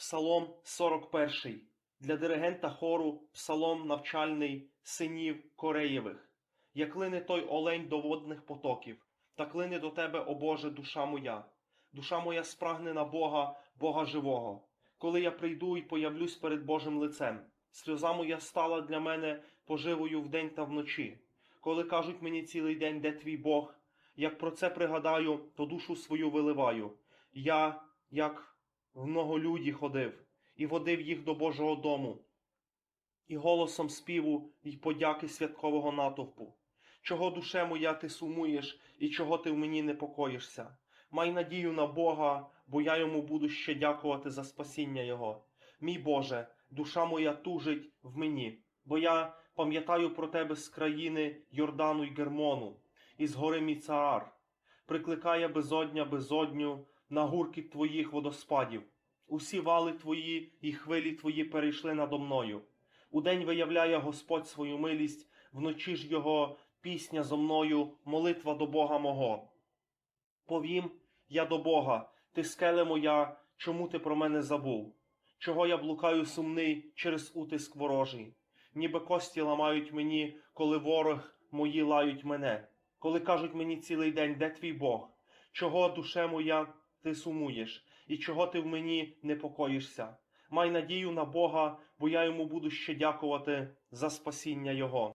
Псалом 41 для диригента хору псалом навчальний синів Кореєвих. Як клине той олень до водних потоків, та клине до тебе, о Боже, душа моя. Душа моя спрагне на Бога, Бога живого. Коли я прийду і появлюсь перед Божим лицем, сльоза моя стала для мене поживою вдень та вночі. Коли кажуть мені цілий день, де твій Бог, як про це пригадаю, то душу свою виливаю. Я, як в многолюді ходив, і водив їх до Божого дому, і голосом співу й подяки святкового натовпу. Чого душе моя ти сумуєш, і чого ти в мені непокоїшся? Май надію на Бога, бо я йому буду ще дякувати за спасіння Його. Мій Боже, душа моя тужить в мені, бо я пам'ятаю про тебе з країни Йордану й Гермону, із гори Міцаар. Прикликає безодня безодню на гуркіт твоїх водоспадів. Усі вали твої і хвилі твої перейшли надо мною. Удень виявляє Господь свою милість, вночі ж його пісня зо мною, молитва до Бога мого. Повім я до Бога, ти скеле моя, чому ти про мене забув? Чого я блукаю сумний через утиск ворожий? Ніби кості ламають мені, коли ворог мої лають мене, коли кажуть мені цілий день, де твій Бог? Чого, душе моя, ти сумуєш, і чого ти в мені непокоїшся? Май надію на Бога, бо я йому буду ще дякувати за спасіння Його.